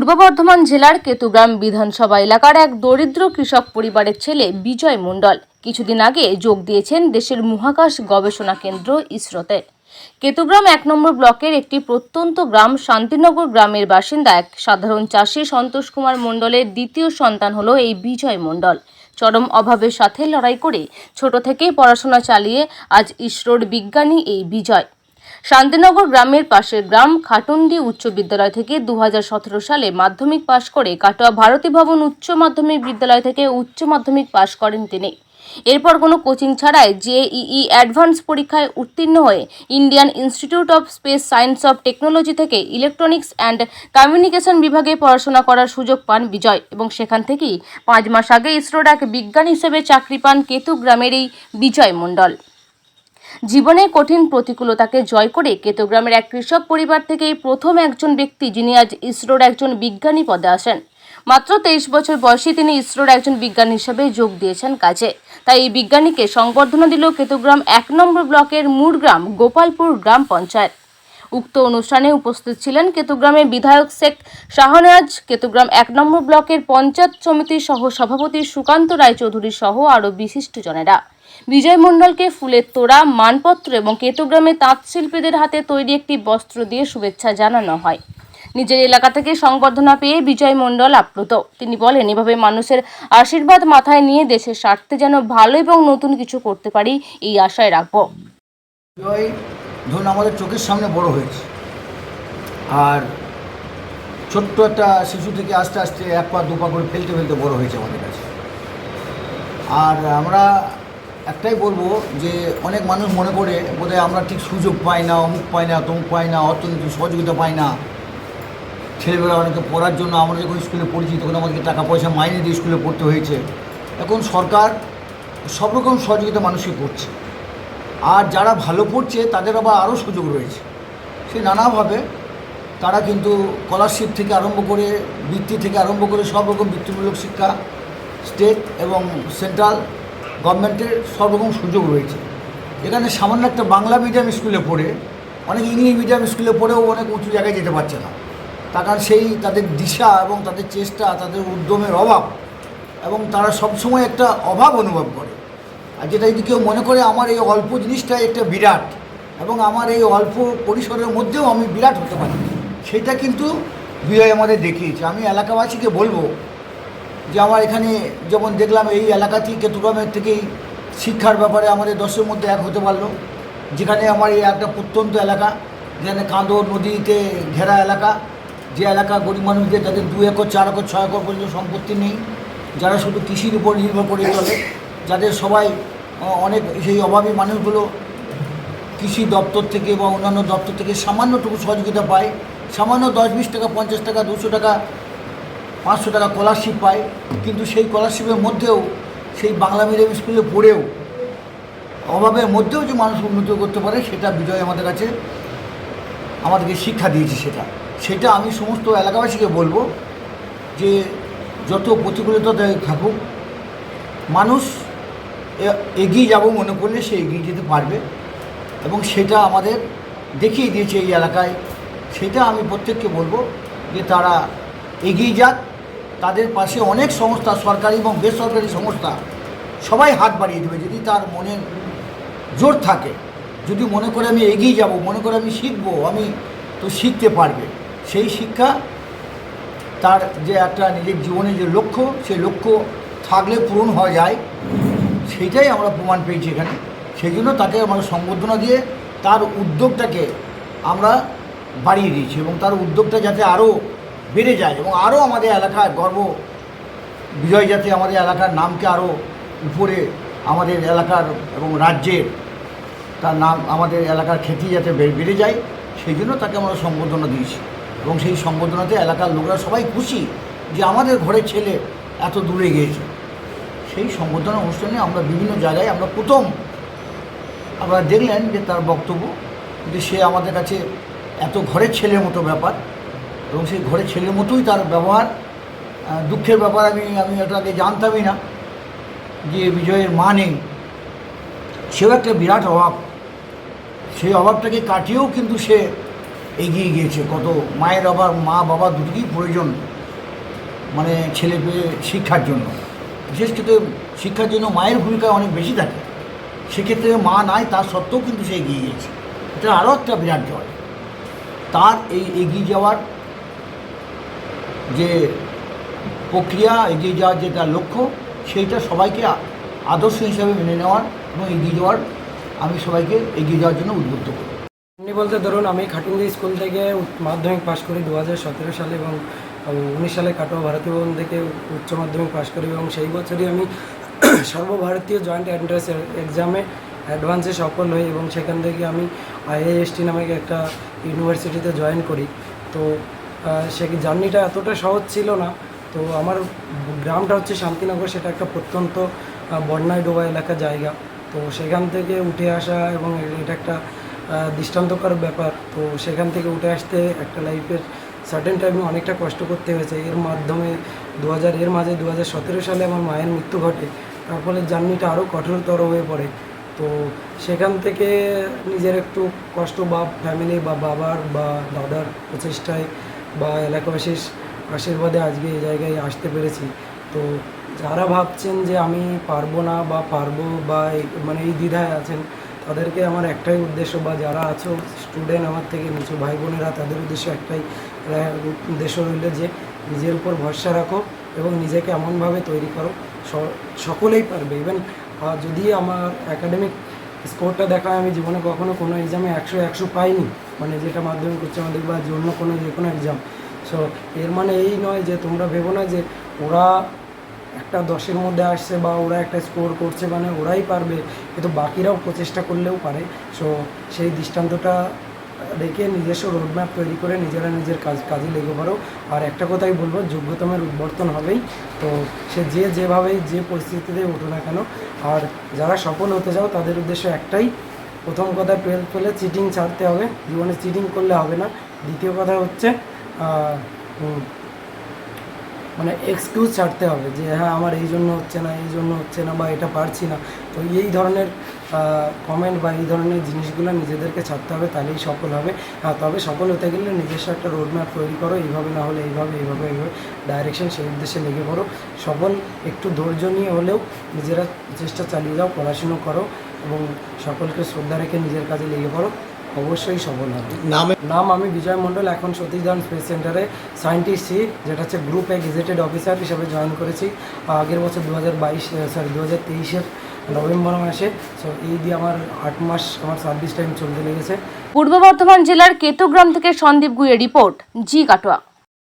পূর্ব বর্ধমান জেলার কেতুগ্রাম বিধানসভা এলাকার এক দরিদ্র কৃষক পরিবারের ছেলে বিজয় মণ্ডল কিছুদিন আগে যোগ দিয়েছেন দেশের মহাকাশ গবেষণা কেন্দ্র ইসরোতে। কেতুগ্রাম এক নম্বর ব্লকের একটি প্রত্যন্ত গ্রাম শান্তিনগর গ্রামের বাসিন্দা এক সাধারণ চাষি সন্তোষ কুমার মণ্ডলের দ্বিতীয় সন্তান হলো এই বিজয় মণ্ডল। চরম অভাবের সাথে লড়াই করে ছোট থেকেই পড়াশোনা চালিয়ে আজ ইসরোর বিজ্ঞানী এই বিজয়। শান্তিনগর গ্রামের পাশের গ্রাম খাটুন্ডি উচ্চ বিদ্যালয় থেকে দু হাজার সতেরো সালে মাধ্যমিক পাশ করে কাটোয়া ভারতী ভবন উচ্চ মাধ্যমিক বিদ্যালয় থেকে উচ্চ মাধ্যমিক পাশ করেন তিনি। এরপর কোনো কোচিং ছাড়াই জেইই অ্যাডভান্স পরীক্ষায় উত্তীর্ণ হয়ে Indian Institute of Space Science of Technology থেকে ইলেকট্রনিক্স অ্যান্ড কমিউনিকেশন বিভাগে পড়াশোনা করার সুযোগ পান বিজয় এবং সেখান থেকেই পাঁচ মাস আগে ইসরোর এক বিজ্ঞান হিসেবে চাকরি পান কেতু গ্রামের এই বিজয় মণ্ডল। জীবনের কঠিন প্রতিকূলতাকে জয় করে কেতগ্রামের এক কৃষক পরিবার থেকেই প্রথম একজন ব্যক্তি যিনি আজ ইসরোর একজন বিজ্ঞানী পদে আসেন। মাত্র তেইশ বছর বয়সে তিনি ইসরোর একজন বিজ্ঞানী হিসেবে যোগ দিয়েছেন কাজে। তাই এই বিজ্ঞানীকে সংবর্ধনা দিল কেতুগ্রাম এক নম্বর ব্লকের মুরগ্রাম গোপালপুর গ্রাম পঞ্চায়েত। উক্ত অনুষ্ঠানে উপস্থিত ছিলেন কেতুগ্রামের বিধায়ক শেখ শাহনেয়াজ কেতুগ্রাম এক নম্বর ব্লকের পঞ্চায়েত সমিতির সহ সভাপতি সুকান্ত রায়চৌধুরী সহ আরও বিশিষ্টজনেরা বিজয় মণ্ডলকে ফুলের তোড়া, মানপত্র এবং কেতুগ্রামে তাঁত শিল্পীদের হাতে তৈরি একটি বস্ত্র দিয়ে শুভেচ্ছা জানানো হয়। নিজের এলাকা থেকে সংবর্ধনা পেয়ে বিজয় মণ্ডল আপ্লুত। তিনি বলেন, এভাবে মানুষের আশীর্বাদ মাথায় নিয়ে দেশের স্বার্থে যেন ভালো এবং নতুন কিছু করতে পারি, এই আশায় রাখব। ধরুন আমাদের চোখের সামনে বড় হয়েছে। আর ছোট্ট একটা শিশু থেকে আস্তে আস্তে এক পা, দু পা করে ফেলতে ফেলতে বড় হয়েছে আমাদের কাছে। আর আমরা একটাই বলব যে অনেক মানুষ মনে করে বোধহয় আমরা ঠিক সুযোগ পাই না, অমুক পাই না, তমুক পাই না অর্থনৈতিক সহযোগিতা পাই না। ছেলেবেলা অনেকে পড়ার জন্য আমরা যখন স্কুলে পড়েছি তখন আমাদেরকে টাকা পয়সা মাইনে দিয়ে স্কুলে পড়তে হয়েছে। এখন সরকার সব রকম সহযোগিতা মানুষকে করছে। আর যারা ভালো পড়ছে তাদের আবার আরও সুযোগ রয়েছে। সে নানাভাবে তারা কিন্তু স্কলারশিপ থেকে আরম্ভ করে বৃত্তি থেকে আরম্ভ করে সব রকম বৃত্তিমূলক শিক্ষা স্টেট এবং সেন্ট্রাল গভর্নমেন্টের সব রকম সুযোগ রয়েছে। এখানে সামান্য একটা বাংলা মিডিয়াম স্কুলে পড়ে, অনেক ইংলিশ মিডিয়াম স্কুলে পড়েও অনেক উঁচু জায়গায় যেতে পারছে না। তার সেই তাদের দিশা এবং তাদের চেষ্টা, তাদের উদ্যমের অভাব এবং তারা সবসময় একটা অভাব অনুভব করে। আর যেটা যদি কেউ মনে করে, আমার এই অল্প জিনিসটাই একটা বিরাট এবং আমার এই অল্প পরিসরের মধ্যেও আমি বিরাট হতে পারি। সেটা কিন্তু বিজয় আমাদের দেখিয়েছে। আমি এলাকাবাসীকে বলব যে আমার এখানে যেমন দেখলাম এই এলাকাতেই কেতুগ্রামের থেকেই শিক্ষার ব্যাপারে আমাদের দশের মধ্যে এক হতে পারল। যেখানে আমার এই একটা প্রত্যন্ত এলাকা, যেখানে কাঁদো নদীতে ঘেরা এলাকা, যে এলাকা গরিব মানুষদের যাদের দু একর, চার একর, ছয় একর পর্যন্ত সম্পত্তি নেই, যারা শুধু কৃষির উপর নির্ভর করে চলে, যাদের সবাই অনেক সেই অভাবী মানুষগুলো কৃষি দপ্তর থেকে বা অন্যান্য দপ্তর থেকে সামান্যটুকু সহযোগিতা পায়। সামান্য দশ বিশ টাকা, পঞ্চাশ টাকা, দুশো টাকা পাঁচশো টাকা স্কলারশিপ পায়, কিন্তু সেই স্কলারশিপের মধ্যেও, সেই বাংলা মিডিয়াম স্কুলে পড়েও, অভাবের মধ্যেও যে মানুষ উন্নতি করতে পারে, সেটা বিজয় আমাদের কাছে, আমাদেরকে শিক্ষা দিয়েছে সেটা। সেটা আমি সমস্ত এলাকাবাসীকে বলব যে, যত প্রতিকূলতা থাকুক, মানুষ এগিয়ে যাব মনে করলে সে এগিয়ে যেতে পারবে এবং সেটা আমাদের দেখিয়ে দিয়েছে এই এলাকায়। সেটা আমি প্রত্যেককে বলব যে তারা এগিয়ে যাক তাদের পাশে অনেক সংস্থা, সরকারি এবং বেসরকারি সংস্থা, সবাই হাত বাড়িয়ে দেবে যদি তার মনে জোর থাকে। যদি মনে করে আমি এগিয়ে যাব, মনে করে আমি শিখব, আমি তো শিখতে পারবে। সেই শিক্ষা তার যে একটা নিজের জীবনের যে লক্ষ্য, সেই লক্ষ্য থাকলে পূরণ হওয়া যায়। সেটাই আমরা প্রমাণ পেয়েছি এখানে। সেই জন্য তাকে আমরা সম্বর্ধনা দিয়ে তার উদ্যোগটাকে আমরা বাড়িয়ে দিয়েছি এবং তার উদ্যোগটা যাতে আরও বেড়ে যায় এবং আরও আমাদের এলাকায় গর্ব বিজয় যাতে আমাদের এলাকার নামকে আরও উপরে আমাদের এলাকার এবং রাজ্যের তার নাম আমাদের এলাকার খ্যাতি যাতে বেড়ে যায়, সেই জন্য তাকে আমরা সম্বোধনা দিয়েছি। এবং সেই সম্বোধনাতে এলাকার লোকরা সবাই খুশি যে আমাদের ঘরের ছেলে এত দূরে গিয়েছে। সেই সম্বোধনা অনুষ্ঠানে আমরা বিভিন্ন জায়গায় আমরা প্রথম আপনারা দেখলেন যে তার বক্তব্য যে সে আমাদের কাছে এত ঘরের ছেলের মতো ব্যাপার। এবং সেই ঘরের ছেলের মতোই তার ব্যবহার দুঃখের ব্যাপার আমি আমি এটা আগে জানতামই না যে বিজয়ের মা নেই। সেও একটা বিরাট অভাব। সেই অভাবটাকে কাটিয়েও কিন্তু সে এগিয়ে গিয়েছে। কত মায়ের আবার মা, বাবা দুটোকেই প্রয়োজন মানে ছেলে পেয়ে শিক্ষার জন্য। বিশেষ করে শিক্ষার জন্য মায়ের ভূমিকা অনেক বেশি থাকে। সেক্ষেত্রে মা নাই তার সত্ত্বেও কিন্তু সে এগিয়ে গিয়েছে। এটা আরও একটা বিরাট জয়। তার এই এগিয়ে যাওয়ার যে প্রক্রিয়া এগিয়ে যাওয়ার যেটা লক্ষ্য, সেইটা সবাইকে আদর্শ হিসাবে মেনে নেওয়ার এবং এগিয়ে যাওয়ার আমি সবাইকে এগিয়ে যাওয়ার জন্য উদ্বুদ্ধ করি। এমনি বলতে ধরুন, আমি খাটুন্দি স্কুল থেকে মাধ্যমিক পাশ করি দু হাজার সতেরো সালে এবং উনিশ সালে কাটোয়া ভারতীয় ভবন থেকে উচ্চ মাধ্যমিক পাশ করি এবং সেই বছরই আমি সর্বভারতীয় জয়েন্ট এন্ট্রান্স এক্সামে অ্যাডভান্সে সফল হই এবং সেখান থেকে আমি আইআইএসটি নামে একটা ইউনিভার্সিটিতে জয়েন করি। তো সে জার্নিটা এতটা সহজ ছিল না? তো আমার গ্রামটা হচ্ছে শান্তিনগর, সেটা একটা প্রত্যন্ত বন্যায় ডোবা এলাকা জায়গা। তো সেখান থেকে উঠে আসা এবং এটা একটা দৃষ্টান্তকর ব্যাপার। তো সেখান থেকে উঠে আসতে একটা লাইফের সার্টেন টাইমে অনেকটা কষ্ট করতে হয়েছে। এর মাধ্যমে দু হাজার এর মাঝে দু হাজার সতেরো সালে আমার মায়ের মৃত্যু ঘটে। তার ফলে জার্নিটা আরও কঠোরতর হয়ে পড়ে। তো সেখান থেকে নিজের একটু কষ্ট বা ফ্যামিলি বা বাবার বা দাদার প্রচেষ্টায় বা এলাকাবাসীর আশীর্বাদে আজকে এই জায়গায় আসতে পেরেছি। তো যারা ভাবছেন যে আমি পারব না বা পারব বা মানে এই দ্বিধায় আছেন, তাদেরকে আমার একটাই উদ্দেশ্য বা যারা আছো স্টুডেন্ট আমার থেকে নিচু ভাই বোনেরা, তাদের উদ্দেশ্য একটাই উদ্দেশ্য রইল যে নিজের উপর ভরসা রাখো এবং নিজেকে এমনভাবে তৈরি করো সকলেই পারবে। ইভেন যদি আমার একাডেমিক স্কোরটা দেখায়, আমি জীবনে কখনো কোনো এক্সামে একশো একশো পাইনি মানে যেটা মাধ্যমিক উচ্চ মাধ্যমিক বা অন্য কোনো যে কোনো এক্সাম সো এর মানে এই নয় যে তোমরা ভেবো না যে ওরা একটা দশের মধ্যে আসছে বা ওরা একটা স্কোর করছে মানে ওরাই পারবে। কিন্তু বাকিরাও প্রচেষ্টা করলেও পারে। সো সেই দৃষ্টান্তটা রেখে নিজস্ব রোডম্যাপ তৈরি করে নিজেরা নিজের কাজ, কাজে লেগে পড়ো। আর একটা কথাই বলব, যোগ্যতমের উদ্বর্তন হবেই। তো সে যে যেভাবেই যে পরিস্থিতিতে উঠো না কেন, আর যারা সফল হতে চাও তাদের উদ্দেশ্য একটাই প্রথম কথা টুয়েলভ পেলে চিটিং ছাড়তে হবে। জীবনে চিটিং করলে হবে না। দ্বিতীয় কথা হচ্ছে মানে এক্সকিউজ ছাড়তে হবে যে হ্যাঁ আমার এই জন্য হচ্ছে না, এই জন্য হচ্ছে না বা এটা পারছি না। তো এই ধরনের কমেন্ট বা এই ধরনের জিনিসগুলো নিজেদেরকে ছাড়তে হবে, তাহলেই সফল হবে। হ্যাঁ তবে সফল হতে গেলে নিজস্ব একটা রোডম্যাপ তৈরি করো, এইভাবে না হলে এইভাবে এইভাবে এইভাবে। ডাইরেকশন সেই উদ্দেশ্যে লেগে পড়ো। সফল একটু ধৈর্য নিয়ে হলেও নিজেরা চেষ্টা চালিয়ে যাও, পড়াশুনো করো। এবং সকলকে শ্রদ্ধা রেখে নিজের কাজে লেগে পড়ো অবশ্যই সফল হবে। নামে নাম আমি বিজয় মণ্ডল এখন সতীশ ধাওয়ান স্পেস সেন্টারে সায়েন্টিস্ট সি যেটা হচ্ছে গ্রুপ এ গেজেটেড অফিসার হিসাবে জয়েন করেছি। আগের বছর দু হাজার বাইশ সরি দু হাজার তেইশের নভেম্বর মাসে। সো এই দিয়ে আমার আট মাস আমার সার্ভিস টাইম চলতে লেগেছে। পূর্ব বর্ধমান জেলার কেতুগ্রাম থেকে সন্দীপ গুইয়ের রিপোর্ট জি কাটোয়া।